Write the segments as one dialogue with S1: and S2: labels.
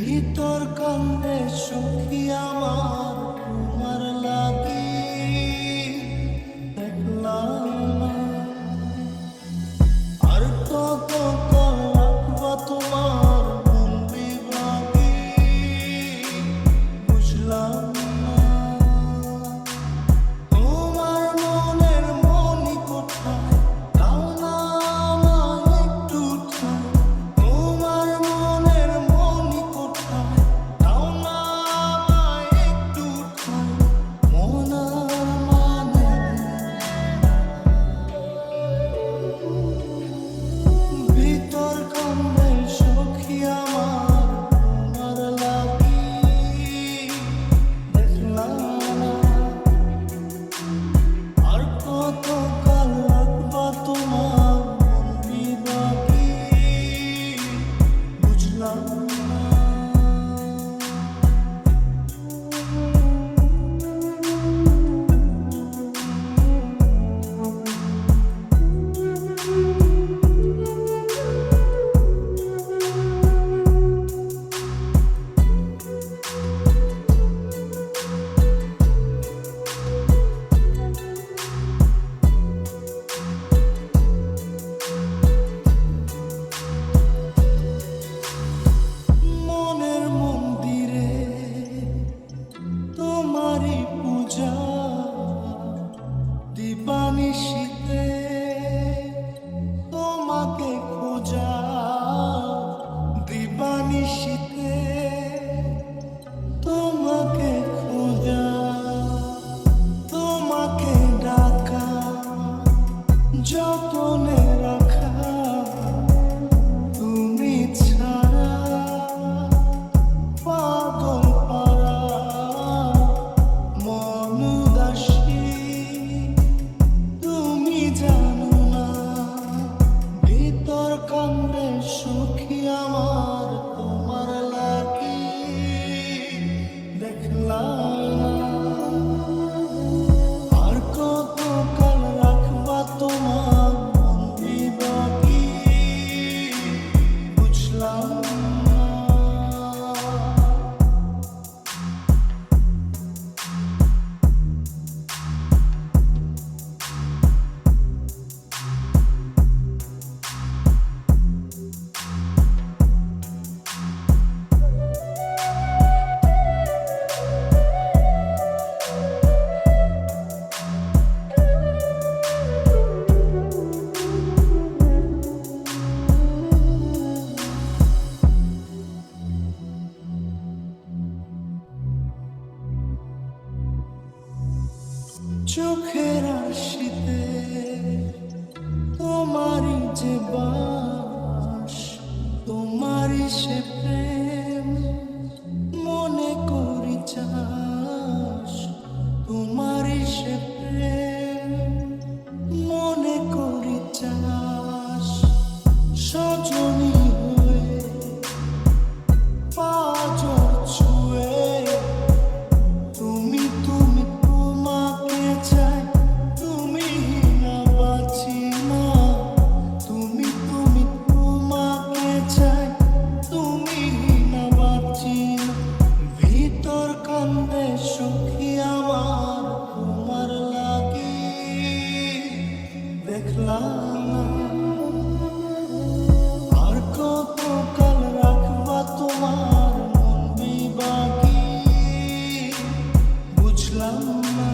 S1: ভিতর কন্দে সুখী আমার। me চোখের আশিতে তোমারই যে বাস তোমারই সে প্রেম। দেখলা আর তোমার মন বিবাকি বুঝলাম না।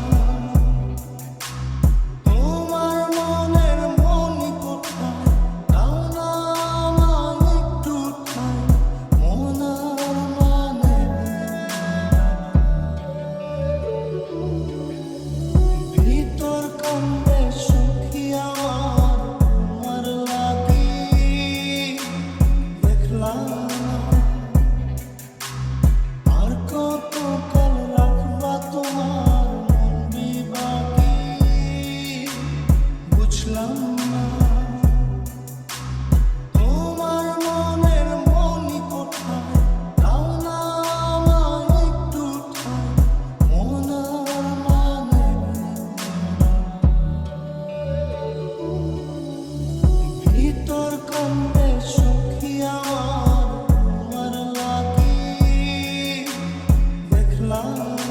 S1: love.